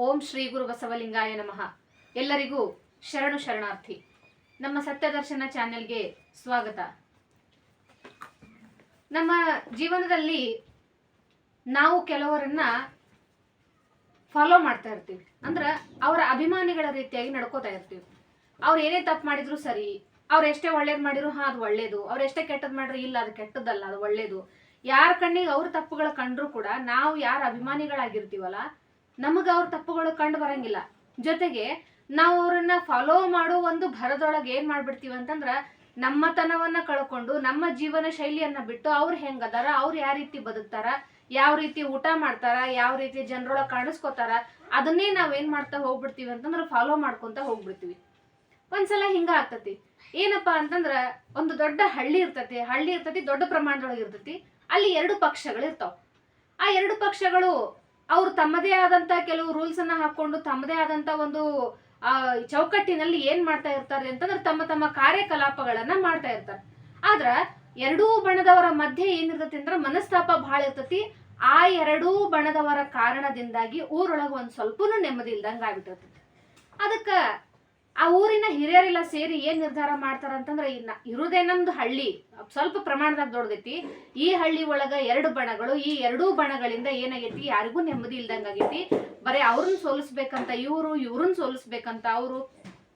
ಓಂ ಶ್ರೀ ಗುರು ಬಸವಲಿಂಗಾಯ ನಮಃ. ಎಲ್ಲರಿಗೂ ಶರಣು ಶರಣಾರ್ಥಿ. ನಮ್ಮ ಸತ್ಯದರ್ಶನ ಚಾನೆಲ್ಗೆ ಸ್ವಾಗತ. ನಮ್ಮ ಜೀವನದಲ್ಲಿ ನಾವು ಕೆಲವರನ್ನ ಫಾಲೋ ಮಾಡ್ತಾ ಇರ್ತೀವಿ. ಅಂದ್ರೆ ಅವರ ಅಭಿಮಾನಿಗಳ ರೀತಿಯಾಗಿ ನಡ್ಕೋತಾ ಇರ್ತೀವಿ. ಅವ್ರು ಏನೇ ತಪ್ಪು ಮಾಡಿದ್ರು ಸರಿ, ಅವ್ರು ಎಷ್ಟೇ ಒಳ್ಳೇದು ಮಾಡಿದ್ರು ಹಾ, ಅದು ಒಳ್ಳೇದು. ಅವ್ರು ಎಷ್ಟೇ ಕೆಟ್ಟದ್ ಮಾಡಿದ್ರು ಇಲ್ಲ, ಅದು ಕೆಟ್ಟದ್ದಲ್ಲ, ಅದು ಒಳ್ಳೇದು. ಯಾರ ಕಣ್ಣಿಗೆ ಅವ್ರ ತಪ್ಪುಗಳ ಕಂಡ್ರು ಕೂಡ ನಾವು ಯಾರ ಅಭಿಮಾನಿಗಳಾಗಿರ್ತೀವಲ್ಲ ನಮಗೆ ಅವ್ರ ತಪ್ಪುಗಳು ಕಂಡು ಬರಂಗಿಲ್ಲ. ಜೊತೆಗೆ ನಾವು ಅವ್ರನ್ನ ಫಾಲೋ ಮಾಡೋ ಒಂದು ಭರದೊಳಗೆ ಏನ್ ಮಾಡ್ಬಿಡ್ತೀವಿ ಅಂತಂದ್ರ ನಮ್ಮತನವನ್ನ ಕಳ್ಕೊಂಡು ನಮ್ಮ ಜೀವನ ಶೈಲಿಯನ್ನ ಬಿಟ್ಟು ಅವ್ರು ಹೆಂಗದಾರ, ಅವ್ರು ಯಾವ ರೀತಿ ಬದುಕ್ತಾರ, ಯಾವ ರೀತಿ ಊಟ ಮಾಡ್ತಾರ, ಯಾವ ರೀತಿ ಜನರೊಳಗೆ ಕಾಣಿಸ್ಕೋತಾರ, ಅದನ್ನೇ ನಾವ್ ಏನ್ ಮಾಡ್ತಾ ಹೋಗ್ಬಿಡ್ತೀವಿ ಅಂತಂದ್ರ ಫಾಲೋ ಮಾಡ್ಕೊಂತ ಹೋಗ್ಬಿಡ್ತೀವಿ. ಒಂದ್ಸಲ ಹಿಂಗ ಆಗ್ತತಿ. ಏನಪ್ಪಾ ಅಂತಂದ್ರ ಒಂದು ದೊಡ್ಡ ಹಳ್ಳಿ ಇರ್ತತಿ ಹಳ್ಳಿ ಇರ್ತತಿ ದೊಡ್ಡ ಪ್ರಮಾಣದೊಳಗೆ ಇರ್ತತಿ. ಅಲ್ಲಿ ಎರಡು ಪಕ್ಷಗಳು ಇರ್ತಾವ ಆ ಎರಡು ಪಕ್ಷಗಳು ಅವ್ರು ತಮ್ಮದೇ ಆದಂತ ಕೆಲವು ರೂಲ್ಸ್ ಅನ್ನ ಹಾಕೊಂಡು ತಮ್ಮದೇ ಆದಂತ ಒಂದು, ಆ, ಚೌಕಟ್ಟಿನಲ್ಲಿ ಏನ್ ಮಾಡ್ತಾ ಇರ್ತಾರೆ ಅಂತಂದ್ರೆ ತಮ್ಮ ತಮ್ಮ ಕಾರ್ಯಕಲಾಪಗಳನ್ನ ಮಾಡ್ತಾ ಇರ್ತಾರೆ. ಆದ್ರ ಎರಡೂ ಬಣದವರ ಮಧ್ಯೆ ಏನಿರ್ತತಿ ಅಂದ್ರೆ ಮನಸ್ತಾಪ ಬಹಳ ಇರ್ತತಿ. ಆ ಎರಡೂ ಬಣದವರ ಕಾರಣದಿಂದಾಗಿ ಊರೊಳಗೆ ಒಂದ್ ಸ್ವಲ್ಪನೂ ನೆಮ್ಮದಿ ಇಲ್ದಂಗ ಆಗ್ಬಿಟ್ಟಿರ್ತೈತಿ. ಅದಕ್ಕ ಊರಿನ ಹಿರಿಯರೆಲ್ಲ ಸೇರಿ ಏನ್ ನಿರ್ಧಾರ ಮಾಡ್ತಾರ ಅಂತಂದ್ರೆ, ಇನ್ನ ಇರುದೇ ನಮ್ದು ಹಳ್ಳಿ, ಸ್ವಲ್ಪ ಪ್ರಮಾಣದಾಗ ದೊಡ್ಡದೈತಿ. ಈ ಹಳ್ಳಿ ಒಳಗ ಎರಡು ಬಣಗಳು, ಈ ಎರಡೂ ಬಣಗಳಿಂದ ಏನಾಗೈತಿ, ಯಾರಿಗೂ ನೆಮ್ಮದಿ ಇಲ್ದಂಗ ಆಗೈತಿ. ಬರೀ ಅವ್ರನ್ನ ಸೋಲಿಸ್ಬೇಕಂತ ಇವ್ರು, ಇವ್ರನ್ನ ಸೋಲಿಸ್ಬೇಕಂತ ಅವರು,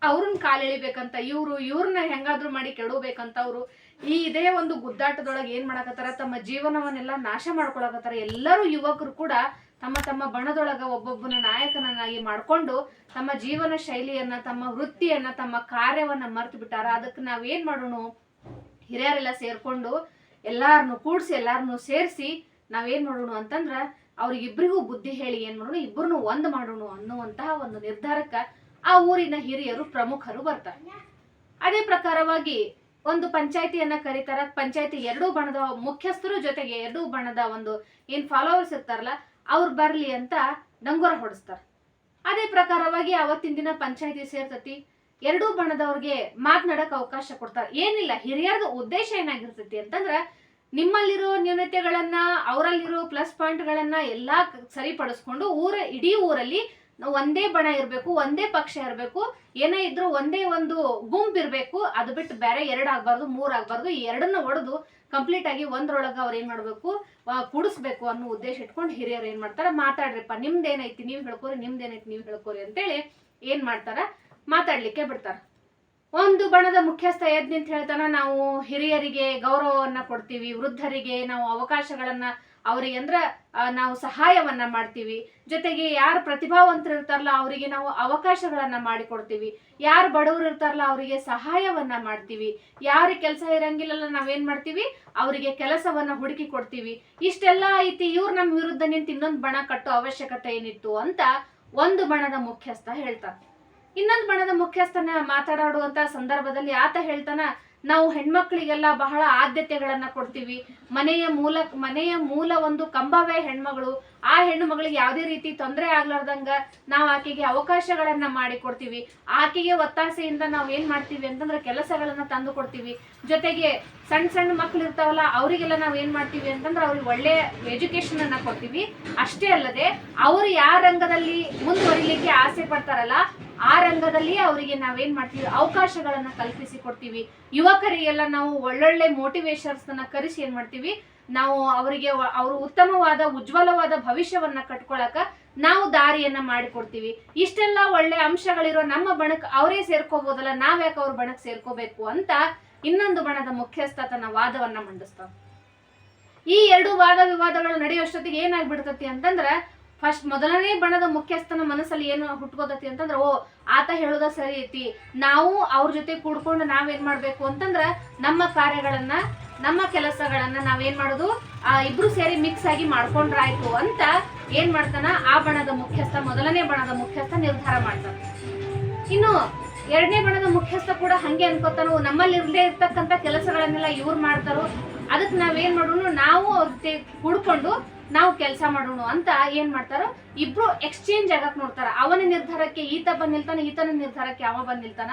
ಅವ್ರನ್ನ ಕಾಲೆಳಿಬೇಕಂತ ಇವ್ರು, ಇವ್ರನ್ನ ಹೆಂಗಾದ್ರೂ ಮಾಡಿ ಕೆಡಬೇಕಂತ ಅವರು. ಈ ಇದೇ ಒಂದು ಗುದ್ದಾಟದೊಳಗೆ ಏನ್ ಮಾಡಕತ್ತಾರ, ತಮ್ಮ ಜೀವನವನ್ನೆಲ್ಲ ನಾಶ ಮಾಡ್ಕೊಳಕತ್ತಾರ. ಎಲ್ಲರೂ ಯುವಕರು ಕೂಡ ತಮ್ಮ ತಮ್ಮ ಬಣದೊಳಗ ಒಬ್ಬೊಬ್ಬನ ನಾಯಕನನ್ನಾಗಿ ಮಾಡ್ಕೊಂಡು ತಮ್ಮ ಜೀವನ ಶೈಲಿಯನ್ನ, ತಮ್ಮ ವೃತ್ತಿಯನ್ನ, ತಮ್ಮ ಕಾರ್ಯವನ್ನ ಮರ್ತು ಬಿಟ್ಟಾರ. ಅದಕ್ಕೆ ನಾವೇನ್ ಮಾಡೋಣ? ಹಿರಿಯರೆಲ್ಲ ಸೇರ್ಕೊಂಡು ಎಲ್ಲಾರನ್ನು ಕೂಡ್ಸಿ ಎಲ್ಲಾರನ್ನು ಸೇರಿಸಿ ನಾವೇನ್ ಮಾಡೋಣ ಅಂತಂದ್ರ ಅವ್ರಿಗಿಬ್ರಿಗೂ ಬುದ್ಧಿ ಹೇಳಿ ಏನ್ ಮಾಡೋಣ? ಇಬ್ಬರನ್ನು ಒಂದ್ ಮಾಡೋಣ ಅನ್ನುವಂತಹ ಒಂದು ನಿರ್ಧಾರಕ್ಕ ಆ ಊರಿನ ಹಿರಿಯರು ಪ್ರಮುಖರು ಬರ್ತಾರೆ. ಅದೇ ಪ್ರಕಾರವಾಗಿ ಒಂದು ಪಂಚಾಯತಿಯನ್ನ ಕರೀತಾರ. ಪಂಚಾಯತಿ ಎರಡೂ ಬಣದ ಮುಖ್ಯಸ್ಥರು ಜೊತೆಗೆ ಎರಡೂ ಬಣದ ಒಂದು ಏನ್ ಫಾಲೋವರ್ಸ್ ಇರ್ತಾರಲ್ಲ ಅವ್ರು ಬರಲಿ ಅಂತ ಡಂಗುರ ಹೊಡಿಸ್ತಾರೆ. ಅದೇ ಪ್ರಕಾರವಾಗಿ ಅವತ್ತಿನ ದಿನ ಪಂಚಾಯತಿ ಸೇರ್ತತಿ, ಎರಡೂ ಬಣದವ್ರಿಗೆ ಮಾತನಾಡಕ್ ಅವಕಾಶ ಕೊಡ್ತಾರೆ. ಏನಿಲ್ಲ ಹಿರಿಯರದ ಉದ್ದೇಶ ಏನಾಗಿರ್ತೈತಿ ಅಂತಂದ್ರ ನಿಮ್ಮಲ್ಲಿರೋ ನ್ಯೂನತೆಗಳನ್ನ, ಅವರಲ್ಲಿರೋ ಪ್ಲಸ್ ಪಾಯಿಂಟ್ಗಳನ್ನ ಎಲ್ಲಾ ಸರಿಪಡಿಸ್ಕೊಂಡು ಊರ, ಇಡೀ ಊರಲ್ಲಿ ಒಂದೇ ಬಣ ಇರಬೇಕು, ಒಂದೇ ಪಕ್ಷ ಇರಬೇಕು, ಏನೇ ಇದ್ರು ಒಂದೇ ಒಂದು ಗುಂಪು ಇರ್ಬೇಕು, ಅದು ಬಿಟ್ಟು ಬೇರೆ ಎರಡ್ ಆಗ್ಬಾರ್ದು, ಮೂರ್ ಆಗ್ಬಾರ್ದು ಎರಡನ್ನ ಒಡೆದು ಕಂಪ್ಲೀಟ್ ಆಗಿ ಒಂದ್ರೊಳಗ ಅವ್ರ ಏನ್ ಮಾಡ್ಬೇಕು? ಕುಡಿಸ್ಬೇಕು ಅನ್ನೋ ಉದ್ದೇಶ ಇಟ್ಕೊಂಡು ಹಿರಿಯರು ಏನ್ ಮಾಡ್ತಾರ? ಮಾತಾಡ್ರಿಪ್ಪ ನಿಮ್ದೇನೈತಿ ನೀವ್ ಹೇಳ್ಕೊರಿ ನಿಮ್ದೇನೈತಿ ನೀವ್ ಹೇಳ್ಕೊರಿ ಅಂತೇಳಿ ಏನ್ ಮಾಡ್ತಾರ? ಮಾತಾಡ್ಲಿಕ್ಕೆ ಬಿಡ್ತಾರ. ಒಂದು ಬಣದ ಮುಖ್ಯಸ್ಥ ಎದ್ ನಿಂತ ಹೇಳ್ತಾನ, ನಾವು ಹಿರಿಯರಿಗೆ ಗೌರವವನ್ನ ಕೊಡ್ತೀವಿ, ವೃದ್ಧರಿಗೆ ನಾವು ಅವಕಾಶಗಳನ್ನ ಅವರಿಗೆ ಅಂದ್ರ ನಾವು ಸಹಾಯವನ್ನ ಮಾಡ್ತೀವಿ. ಜೊತೆಗೆ ಯಾರು ಪ್ರತಿಭಾವಂತರು ಇರ್ತಾರಲ್ಲ, ಅವರಿಗೆ ನಾವು ಅವಕಾಶಗಳನ್ನ ಮಾಡಿಕೊಡ್ತೀವಿ. ಯಾರು ಬಡವರು ಇರ್ತಾರಲ್ಲ, ಅವರಿಗೆ ಸಹಾಯವನ್ನ ಮಾಡ್ತೀವಿ. ಯಾರಿಗೆ ಕೆಲಸ ಇರಂಗಿಲ್ಲಲ್ಲ, ನಾವೇನ್ ಮಾಡ್ತೀವಿ? ಅವರಿಗೆ ಕೆಲಸವನ್ನ ಹುಡುಕಿ ಕೊಡ್ತೀವಿ. ಇಷ್ಟೆಲ್ಲ ಐತಿ, ಇವ್ರು ನಮ್ಮ ವಿರುದ್ಧ ನಿಂತು ಇನ್ನೊಂದು ಬಣ ಕಟ್ಟೋ ಅವಶ್ಯಕತೆ ಏನಿತ್ತು ಅಂತ ಒಂದು ಬಣದ ಮುಖ್ಯಸ್ಥ ಹೇಳ್ತಾನೆ. ಇನ್ನೊಂದು ಬಣದ ಮುಖ್ಯಸ್ಥನ ಮಾತಾಡುವಂತ ಸಂದರ್ಭದಲ್ಲಿ ಆತ ಹೇಳ್ತಾನ ನಾವು ಹೆಣ್ಮಕ್ಳಿಗೆಲ್ಲ ಬಹಳ ಆದ್ಯತೆಗಳನ್ನ ಕೊಡ್ತೀವಿ. ಮನೆಯ ಮೂಲ ಮನೆಯ ಮೂಲ ಒಂದು ಕಂಬವೇ ಹೆಣ್ಮಗಳು. ಆ ಹೆಣ್ಣು ಮಗಳಿಗೆ ಯಾವುದೇ ರೀತಿ ತೊಂದರೆ ಆಗ್ಲಾರ್ದಂಗ ನಾವು ಆಕೆಗೆ ಅವಕಾಶಗಳನ್ನ ಮಾಡಿ ಕೊಡ್ತೀವಿ. ಆಕೆಗೆ ಒತ್ತಾಸೆಯಿಂದ ನಾವು ಏನ್ ಮಾಡ್ತೀವಿ ಅಂತಂದ್ರೆ ಕೆಲಸಗಳನ್ನ ತಂದು ಕೊಡ್ತೀವಿ. ಜೊತೆಗೆ ಸಣ್ಣ ಸಣ್ಣ ಮಕ್ಳು ಇರ್ತಾವಲ್ಲ, ಅವರಿಗೆಲ್ಲ ನಾವು ಏನ್ ಮಾಡ್ತೀವಿ ಅಂತಂದ್ರೆ ಅವ್ರಿಗೆ ಒಳ್ಳೆ ಎಜುಕೇಶನ್ ಅನ್ನ ಕೊಡ್ತೀವಿ. ಅಷ್ಟೇ ಅಲ್ಲದೆ ಅವರು ಯಾವ ರಂಗದಲ್ಲಿ ಮುಂದುವರಿಲಿಕ್ಕೆ ಆಸೆ ಪಡ್ತಾರಲ್ಲ ಆ ರಂಗದಲ್ಲಿ ಅವರಿಗೆ ನಾವೇನ್ ಮಾಡ್ತೀವಿ? ಅವಕಾಶಗಳನ್ನ ಕಲ್ಪಿಸಿ ಕೊಡ್ತೀವಿ. ಯುವಕರಿಗೆಲ್ಲ ನಾವು ಒಳ್ಳೊಳ್ಳೆ ಮೋಟಿವೇಶನ್ಸ್ ಕರೆಸಿ ಏನ್ ಮಾಡ್ತೀವಿ? ನಾವು ಅವರಿಗೆ ಅವರು ಉತ್ತಮವಾದ, ಉಜ್ವಲವಾದ ಭವಿಷ್ಯವನ್ನ ಕಟ್ಕೊಳಕ ನಾವು ದಾರಿಯನ್ನ ಮಾಡಿಕೊಡ್ತೀವಿ. ಇಷ್ಟೆಲ್ಲ ಒಳ್ಳೆ ಅಂಶಗಳಿರೋ ನಮ್ಮ ಬಣಕ್ ಅವರೇ ಸೇರ್ಕೋಬಹುದಲ್ಲ ನಾವ್ಯಾಕೆ ಅವ್ರ ಬಣಕ್ ಸೇರ್ಕೋಬೇಕು ಅಂತ ಇನ್ನೊಂದು ಬಣದ ಮುಖ್ಯಸ್ಥ ತನ್ನ ವಾದವನ್ನ ಮಂಡಿಸ್ತಾವ. ಈ ಎರಡು ವಾದ ವಿವಾದಗಳು ನಡೆಯುವಷ್ಟೊತ್ತಿಗೆ ಏನಾಗ್ಬಿಡ್ತತಿ ಅಂತಂದ್ರ ಫಸ್ಟ್ ಮೊದಲನೇ ಬಣದ ಮುಖ್ಯಸ್ಥನ ಮನಸ್ಸಲ್ಲಿ ಏನು ಹುಟ್ಕೋತತಿ ಅಂತಂದ್ರೆ, ಓ, ಆತ ಹೇಳೋದ ಸರಿ ಐತಿ. ನಾವು ಅವ್ರ ಜೊತೆ ಕೂಡ್ಕೊಂಡು ನಾವೇನ್ ಮಾಡ್ಬೇಕು ಅಂತಂದ್ರ, ನಮ್ಮ ಕಾರ್ಯಗಳನ್ನ, ನಮ್ಮ ಕೆಲಸಗಳನ್ನ ನಾವೇನ್ ಮಾಡೋದು? ಆ, ಇಬ್ರು ಸೇರಿ ಮಿಕ್ಸ್ ಆಗಿ ಮಾಡ್ಕೊಂಡ್ರಾಯ್ತು ಅಂತ ಏನ್ ಮಾಡ್ತಾನ? ಆ ಬಣದ ಮುಖ್ಯಸ್ಥ, ಮೊದಲನೇ ಬಣದ ಮುಖ್ಯಸ್ಥ ನಿರ್ಧಾರ ಮಾಡ್ತಾನ. ಇನ್ನು ಎರಡನೇ ಬಣದ ಮುಖ್ಯಸ್ಥ ಕೂಡ ಹಂಗೆ ಅನ್ಕೋತಾನು ನಮ್ಮಲ್ಲಿ ಇರ್ದೇ ಇರ್ತಕ್ಕಂಥ ಕೆಲಸಗಳನ್ನೆಲ್ಲ ಇವ್ರು ಮಾಡ್ತಾರೋ? ಅದಕ್ಕೆ ನಾವೇನ್ ಮಾಡೋಣ ನಾವು ಅವ್ರ ಜೊತೆ ಕೂಡ್ಕೊಂಡು ನಾವು ಕೆಲಸ ಮಾಡೋಣ ಅಂತ ಏನ್ ಮಾಡ್ತಾರೋ, ಇಬ್ರು ಎಕ್ಸ್ಚೇಂಜ್ ಆಗಕ್ ನೋಡ್ತಾರ. ಅವನ ನಿರ್ಧಾರಕ್ಕೆ ಈತ ಬಂದ್ ನಿಲ್ತಾನ ಈತನ ನಿರ್ಧಾರಕ್ಕೆ ಅವ ಬಂದ್ ನಿಲ್ತಾನ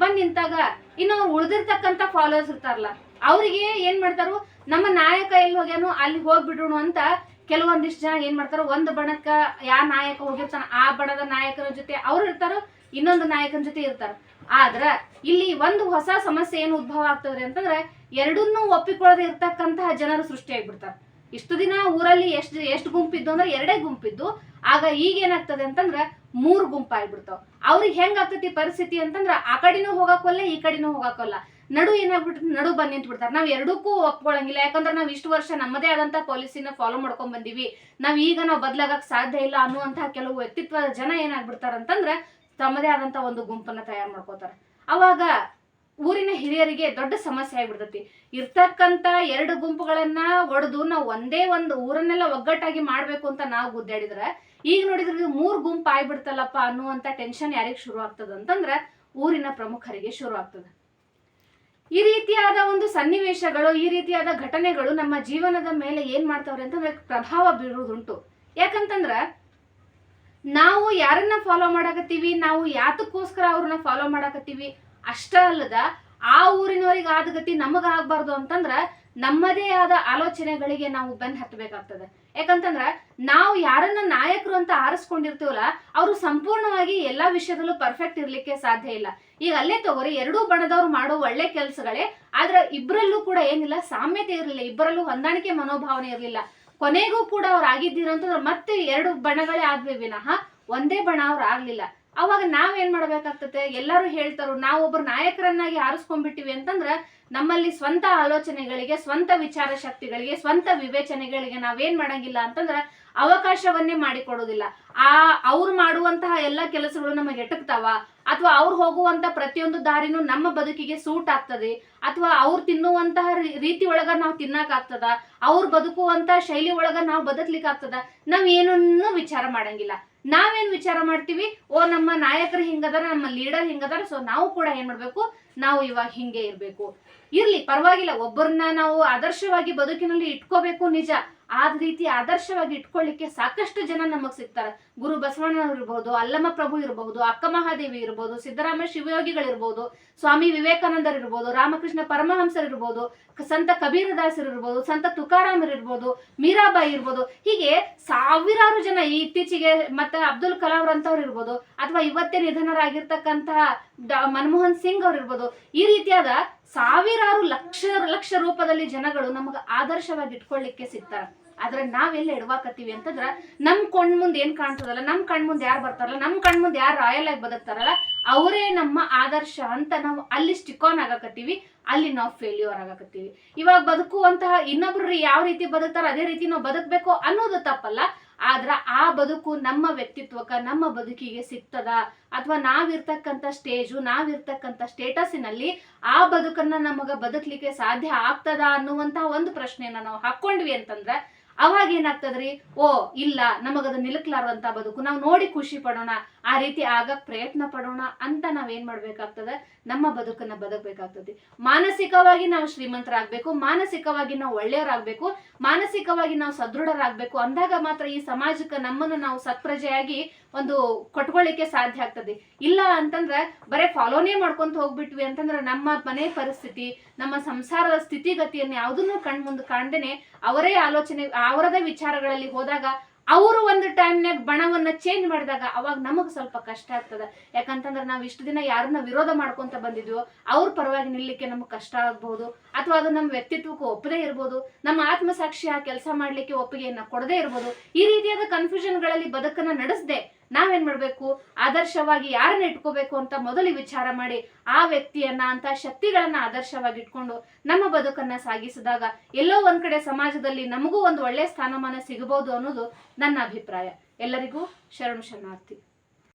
ಬಂದ್ ನಿಂತಾಗ ಇನ್ನು ಅವ್ರು ಉಳಿದಿರ್ತಕ್ಕಂತ ಫಾಲೋವರ್ಸ್ ಇರ್ತಾರಲ್ಲ, ಅವ್ರಿಗೆ ಏನ್ ಮಾಡ್ತಾರೋ, ನಮ್ಮ ನಾಯಕ ಎಲ್ಲಿ ಹೋಗ್ಯಾನು ಅಲ್ಲಿ ಹೋಗ್ಬಿಡೋಣ ಅಂತ ಕೆಲವೊಂದಿಷ್ಟು ಜನ ಏನ್ ಮಾಡ್ತಾರ, ಒಂದು ಬಣಕ್ಕ ಯಾ ನಾಯಕ ಹೋಗಿರ್ತಾನ, ಆ ಬಣದ ನಾಯಕರ ಜೊತೆ ಅವ್ರು ಇರ್ತಾರೋ, ಇನ್ನೊಂದು ನಾಯಕನ ಜೊತೆ ಇರ್ತಾರ. ಆದ್ರ ಇಲ್ಲಿ ಒಂದು ಹೊಸ ಸಮಸ್ಯೆ ಏನು ಉದ್ಭವ ಆಗ್ತದ್ರಿ ಅಂತಂದ್ರೆ, ಎರಡನ್ನೂ ಒಪ್ಪಿಕೊಳ್ಳದೆ ಇರ್ತಕ್ಕಂತಹ ಜನರು ಸೃಷ್ಟಿಯಾಗ್ಬಿಡ್ತಾರ. ಇಷ್ಟು ದಿನ ಊರಲ್ಲಿ ಎಷ್ಟು ಎಷ್ಟು ಗುಂಪಿದ್ದು ಅಂದ್ರೆ ಎರಡೇ ಗುಂಪಿದ್ದು. ಆಗ ಈಗ ಏನಾಗ್ತದೆ ಅಂತಂದ್ರ ಮೂರ್ ಗುಂಪ ಆಗ್ಬಿಡ್ತಾವ. ಅವ್ರಿಗೆ ಹೆಂಗ್ ಆಗ್ತತಿ ಪರಿಸ್ಥಿತಿ ಅಂತಂದ್ರ ಆ ಕಡೆನೂ ಹೋಗಕ್ಕೊಲ್ಲ ಈ ಕಡೆನೂ ಹೋಗಕ್ಕೊಲ್ಲ ನಡು ಏನಾಗ್ಬಿಟ್ಟು ನಡು ಬಂದ್ ನಿಂತ್ಬಿಡ್ತಾರೆ ನಾವ್ ಎರಡಕ್ಕೂ ಒಪ್ಕೊಳಂಗಿಲ್ಲ. ಯಾಕಂದ್ರೆ ನಾವ್ ಇಷ್ಟು ವರ್ಷ ನಮ್ಮದೇ ಆದಂತ ಪಾಲಿಸಿನ ಫಾಲೋ ಮಾಡ್ಕೊಂಡ್ ಬಂದಿವಿ. ನಾವ್ ಈಗ ನಾವು ಬದ್ಲಾಗಕ್ ಸಾಧ್ಯ ಇಲ್ಲ ಅನ್ನುವಂತಹ ಕೆಲವು ವ್ಯಕ್ತಿತ್ವದ ಜನ ಏನಾಗ್ಬಿಡ್ತಾರ ಅಂತಂದ್ರೆ ತಮ್ಮದೇ ಆದಂತ ಒಂದು ಗುಂಪನ್ನ ತಯಾರು ಮಾಡ್ಕೋತಾರೆ. ಅವಾಗ ಊರಿನ ಹಿರಿಯರಿಗೆ ದೊಡ್ಡ ಸಮಸ್ಯೆ ಆಗ್ಬಿಡ್ತತಿ. ಇರ್ತಕ್ಕಂತ ಎರಡು ಗುಂಪುಗಳನ್ನ ಒಡೆದು ನಾವು ಒಂದೇ ಒಂದು ಊರನ್ನೆಲ್ಲ ಒಗ್ಗಟ್ಟಾಗಿ ಮಾಡ್ಬೇಕು ಅಂತ ನಾವು ಗುದ್ದಾಡಿದ್ರ, ಈಗ ನೋಡಿದ್ರೆ ಮೂರ್ ಗುಂಪು ಆಗ್ಬಿಡ್ತಲ್ಲಪ್ಪ ಅನ್ನುವಂತ ಟೆನ್ಷನ್ ಯಾರಿಗೆ ಶುರು ಆಗ್ತದ ಅಂತಂದ್ರ ಊರಿನ ಪ್ರಮುಖರಿಗೆ ಶುರು ಆಗ್ತದ. ಈ ರೀತಿಯಾದ ಒಂದು ಸನ್ನಿವೇಶಗಳು, ಈ ರೀತಿಯಾದ ಘಟನೆಗಳು ನಮ್ಮ ಜೀವನದ ಮೇಲೆ ಏನ್ ಮಾಡ್ತಾವ್ರೆ ಅಂತಂದ್ರೆ ಪ್ರಭಾವ ಬೀರುವುದುಂಟು. ಯಾಕಂತಂದ್ರ, ನಾವು ಯಾರನ್ನ ಫಾಲೋ ಮಾಡಕತ್ತೀವಿ, ನಾವು ಯಾತಕ್ಕೋಸ್ಕರ ಅವ್ರನ್ನ ಫಾಲೋ ಮಾಡಕತ್ತೀವಿ ಅಷ್ಟ ಅಲ್ಲದ ಆ ಊರಿನವರಿಗೆ ಆದ ಗತಿ ನಮಗ ಆಗ್ಬಾರ್ದು ಅಂತಂದ್ರ ನಮ್ಮದೇ ಆದ ಆಲೋಚನೆಗಳಿಗೆ ನಾವು ಬೆನ್ ಹತ್ತಬೇಕಾಗ್ತದೆ ಯಾಕಂತಂದ್ರ ನಾವು ಯಾರನ್ನ ನಾಯಕರು ಅಂತ ಆರಿಸ್ಕೊಂಡಿರ್ತೀವಲ್ಲ, ಅವರು ಸಂಪೂರ್ಣವಾಗಿ ಎಲ್ಲಾ ವಿಷಯದಲ್ಲೂ ಪರ್ಫೆಕ್ಟ್ ಇರ್ಲಿಕ್ಕೆ ಸಾಧ್ಯ ಇಲ್ಲ. ಈಗ ಅಲ್ಲೇ ತಗೋರಿ, ಎರಡೂ ಬಣದವ್ರು ಮಾಡೋ ಒಳ್ಳೆ ಕೆಲಸಗಳೇ, ಆದ್ರೆ ಇಬ್ಬರಲ್ಲೂ ಕೂಡ ಏನಿಲ್ಲ, ಸಾಮ್ಯತೆ ಇರಲಿಲ್ಲ, ಇಬ್ಬರಲ್ಲೂ ಹೊಂದಾಣಿಕೆ ಮನೋಭಾವನೆ ಇರಲಿಲ್ಲ. ಕೊನೆಗೂ ಕೂಡ ಅವ್ರು ಆಗಿದ್ದೀರ ಅಂತಂದ್ರೆ ಮತ್ತೆ ಎರಡು ಬಣಗಳೇ ಆದ್ವಿ ವಿನಃ ಒಂದೇ ಬಣ ಅವ್ರು ಆಗ್ಲಿಲ್ಲ. ಅವಾಗ ನಾವೇನ್ ಮಾಡ್ಬೇಕಾಗ್ತದೆ? ಎಲ್ಲರೂ ಹೇಳ್ತಾರೋ ನಾವೊಬ್ಬರು ನಾಯಕರನ್ನಾಗಿ ಆರಿಸ್ಕೊಂಡ್ಬಿಟ್ಟಿವಿ ಅಂತಂದ್ರ ನಮ್ಮಲ್ಲಿ ಸ್ವಂತ ಆಲೋಚನೆಗಳಿಗೆ, ಸ್ವಂತ ವಿಚಾರ ಶಕ್ತಿಗಳಿಗೆ, ಸ್ವಂತ ವಿವೇಚನೆಗಳಿಗೆ ನಾವೇನ್ ಮಾಡಂಗಿಲ್ಲ ಅಂತಂದ್ರೆ ಅವಕಾಶವನ್ನೇ ಮಾಡಿಕೊಡೋದಿಲ್ಲ ಆ ಅವ್ರು ಮಾಡುವಂತಹ ಎಲ್ಲ ಕೆಲಸಗಳು ನಮಗೆ ಎಟಕ್ತಾವ, ಅಥವಾ ಅವ್ರು ಹೋಗುವಂತ ಪ್ರತಿಯೊಂದು ದಾರಿನೂ ನಮ್ಮ ಬದುಕಿಗೆ ಸೂಟ್ ಆಗ್ತದೆ, ಅಥವಾ ಅವ್ರು ತಿನ್ನುವಂತಹ ರೀತಿ ಒಳಗ ನಾವು ತಿನ್ನಕ್ ಆಗ್ತದ, ಅವ್ರು ಬದುಕುವಂತ ಶೈಲಿ ಒಳಗ ನಾವು ಬದುಕ್ಲಿಕ್ಕೆ ಆಗ್ತದ, ನಾವ್ ಏನನ್ನೂ ವಿಚಾರ ಮಾಡಂಗಿಲ್ಲ. ನಾವೇನ್ ವಿಚಾರ ಮಾಡ್ತೀವಿ, ಓ ನಮ್ಮ ನಾಯಕರು ಹಿಂಗದಾರ, ನಮ್ಮ ಲೀಡರ್ ಹಿಂಗದಾರ, ಸೊ ನಾವು ಕೂಡ ಏನ್ ಮಾಡ್ಬೇಕು ನಾವು ಇವಾಗ ಹಿಂಗೆ ಇರಬೇಕು. ಇರ್ಲಿ, ಪರವಾಗಿಲ್ಲ, ಒಬ್ಬರನ್ನ ನಾವು ಆದರ್ಶವಾಗಿ ಬದುಕಿನಲ್ಲಿ ಇಟ್ಕೋಬೇಕು ನಿಜ. ಆ ರೀತಿ ಆದರ್ಶವಾಗಿ ಇಟ್ಕೊಳ್ಳಿಕ್ಕೆ ಸಾಕಷ್ಟು ಜನ ನಮಗ್ ಸಿಗ್ತಾರೆ. ಗುರು ಬಸವಣ್ಣನವರು ಇರ್ಬೋದು, ಅಲ್ಲಮ್ಮ ಪ್ರಭು ಇರಬಹುದು ಅಕ್ಕ ಮಹಾದೇವಿ ಇರ್ಬೋದು, ಸಿದ್ದರಾಮ ಶಿವಯೋಗಿಗಳಿರ್ಬೋದು ಸ್ವಾಮಿ ವಿವೇಕಾನಂದರ್ ಇರ್ಬೋದು, ರಾಮಕೃಷ್ಣ ಪರಮಹಂಸರ್ ಇರ್ಬೋದು ಸಂತ ಕಬೀರದಾಸರು ಇರ್ಬೋದು, ಸಂತ ತುಕಾರಾಮರ್ ಇರ್ಬೋದು, ಮೀರಾಬಾಯಿ ಇರ್ಬೋದು. ಹೀಗೆ ಸಾವಿರಾರು ಜನ ಈ ಇತ್ತೀಚೆಗೆ ಮತ್ತೆ ಅಬ್ದುಲ್ ಕಲಾಂ ಅಂತವ್ರು ಇರ್ಬೋದು. ಅಥವಾ ಇವತ್ತೇ ನಿಧನರಾಗಿರ್ತಕ್ಕಂತಹ ಮನಮೋಹನ್ ಸಿಂಗ್ ಅವ್ರು ಇರ್ಬೋದು ಈ ರೀತಿಯಾದ ಸಾವಿರಾರು ಲಕ್ಷ ಲಕ್ಷ ರೂಪದಲ್ಲಿ ಜನಗಳು ನಮಗೆ ಆದರ್ಶವಾಗಿ ಇಟ್ಕೊಳ್ಳಿಕ್ಕೆ ಸಿಗ್ತಾರ. ಆದ್ರೆ ನಾವೆಲ್ಲ ಎಡವಾಕತ್ತೀವಿ ಅಂತಂದ್ರ ನಮ್ ಕಣ್ ಮುಂದೆ ಏನ್ ಕಾಣ್ತದಲ್ಲ, ನಮ್ ಕಣ್ ಮುಂದೆ ಯಾರು ಬರ್ತಾರಲ್ಲ, ನಮ್ ಕಣ್ ಮುಂದೆ ಯಾರು ರಾಯಲ್ ಆಗಿ ಬದುಕ್ತಾರಲ್ಲ, ಅವರೇ ನಮ್ಮ ಆದರ್ಶ ಅಂತ ನಾವು ಅಲ್ಲಿ ಸ್ಟಿಕಾನ್ ಆಗಕತ್ತೀವಿ, ಅಲ್ಲಿ ನಾವು ಫೇಲ್ಯೂರ್ ಆಗಕತ್ತೀವಿ. ಇವಾಗ ಬದುಕುವಂತಹ ಇನ್ನೊಬ್ರು ಯಾವ ರೀತಿ ಬದುಕ್ತಾರ, ಅದೇ ರೀತಿ ನಾವು ಬದುಕಬೇಕು ಅನ್ನೋದು ತಪ್ಪಲ್ಲ ಆದ್ರ ಆ ಬದುಕು ನಮ್ಮ ವ್ಯಕ್ತಿತ್ವಕ್ಕ, ನಮ್ಮ ಬದುಕಿಗೆ ಸಿಗ್ತದ? ಅಥವಾ ನಾವಿರ್ತಕ್ಕಂಥ ಸ್ಟೇಜು, ನಾವಿರ್ತಕ್ಕಂಥ ಸ್ಟೇಟಸ್ಸಿನಲ್ಲಿ ಆ ಬದುಕನ್ನ ನಮಗ ಬದುಕ್ಲಿಕ್ಕೆ ಸಾಧ್ಯ ಆಗ್ತದ ಅನ್ನುವಂತಹ ಒಂದು ಪ್ರಶ್ನೆಯನ್ನ ನಾವು ಹಾಕೊಂಡ್ವಿ ಅಂತಂದ್ರೆ ಅವಾಗ ಏನಾಗ್ತದ್ರಿ? ಓ, ಇಲ್ಲ, ನಮಗದ ನಿಲುಕ್ಲಾರಂತ ಬದುಕು. ನಾವು ನೋಡಿ ಖುಷಿ ಪಡೋಣ, ಆ ರೀತಿ ಆಗಕ್ ಪ್ರಯತ್ನ ಪಡೋಣ ಅಂತ ನಾವೇನ್ ಮಾಡ್ಬೇಕಾಗ್ತದೆ? ನಮ್ಮ ಬದುಕನ್ನ ಬದುಕಬೇಕಾಗ್ತದೆ. ಮಾನಸಿಕವಾಗಿ ನಾವು ಶ್ರೀಮಂತರಾಗ್ಬೇಕು, ಮಾನಸಿಕವಾಗಿ ನಾವು ಒಳ್ಳೆಯವರಾಗ್ಬೇಕು, ಮಾನಸಿಕವಾಗಿ ನಾವು ಸದೃಢರಾಗ್ಬೇಕು ಅಂದಾಗ ಮಾತ್ರ ಈ ಸಮಾಜಕ್ಕೆ ನಮ್ಮನ್ನು ನಾವು ಸತ್ಪ್ರಜೆಯಾಗಿ ಒಂದು ಕೊಟ್ಕೊಳ್ಳಿಕ್ಕೆ ಸಾಧ್ಯ ಆಗ್ತದೆ. ಇಲ್ಲ ಅಂತಂದ್ರೆ ಬರೇ ಫಾಲೋನೇ ಮಾಡ್ಕೊಂತ ಹೋಗ್ಬಿಟ್ವಿ ಅಂತಂದ್ರೆ ನಮ್ಮ ಮನೆ ಪರಿಸ್ಥಿತಿ, ನಮ್ಮ ಸಂಸಾರದ ಸ್ಥಿತಿಗತಿಯನ್ನು ಯಾವುದನ್ನು ಕಣ್ ಮುಂದೆ ಕಾಣ್ದೇನೆ ಅವರೇ ಆಲೋಚನೆ, ಅವರದೇ ವಿಚಾರಗಳಲ್ಲಿ ಹೋದಾಗ ಅವರು ಒಂದು ಟೈಮ್ನಾಗ ಬಣವನ್ನ ಚೇಂಜ್ ಮಾಡಿದಾಗ ಅವಾಗ ನಮಗ್ ಸ್ವಲ್ಪ ಕಷ್ಟ ಆಗ್ತದ. ಯಾಕಂತಂದ್ರೆ ನಾವು ಇಷ್ಟು ದಿನ ಯಾರನ್ನ ವಿರೋಧ ಮಾಡ್ಕೊಂತ ಬಂದಿದ್ವೋ ಅವ್ರ ಪರವಾಗಿ ನಿಲ್ಲಕ್ಕೆ ನಮ್ಗೆ ಕಷ್ಟ ಆಗ್ಬಹುದು, ಅಥವಾ ಅದು ನಮ್ಮ ವ್ಯಕ್ತಿತ್ವಕ್ಕೆ ಒಪ್ಪದೇ ಇರ್ಬೋದು, ನಮ್ಮ ಆತ್ಮಸಾಕ್ಷಿ ಆ ಕೆಲಸ ಮಾಡ್ಲಿಕ್ಕೆ ಒಪ್ಪಿಗೆಯನ್ನ ಕೊಡದೇ ಇರ್ಬೋದು. ಈ ರೀತಿಯಾದ ಕನ್ಫ್ಯೂಷನ್ಗಳಲ್ಲಿ ಬದುಕನ್ನ ನಡೆಸದೆ ನಾವೇನ್ ಮಾಡ್ಬೇಕು? ಆದರ್ಶವಾಗಿ ಯಾರನ್ನ ಇಟ್ಕೋಬೇಕು ಅಂತ ಮೊದಲು ವಿಚಾರ ಮಾಡಿ ಆ ವ್ಯಕ್ತಿಯನ್ನ ಅಂತ ಶಕ್ತಿಗಳನ್ನ ಆದರ್ಶವಾಗಿ ಇಟ್ಕೊಂಡು ನಮ್ಮ ಬದುಕನ್ನ ಸಾಗಿಸಿದಾಗ ಎಲ್ಲೋ ಒಂದ್ ಕಡೆ ಸಮಾಜದಲ್ಲಿ ನಮಗೂ ಒಂದು ಒಳ್ಳೆ ಸ್ಥಾನಮಾನ ಸಿಗಬಹುದು ಅನ್ನೋದು ನನ್ನ ಅಭಿಪ್ರಾಯ. ಎಲ್ಲರಿಗೂ ಶರಣು ಶರಣಾರ್ಥಿ.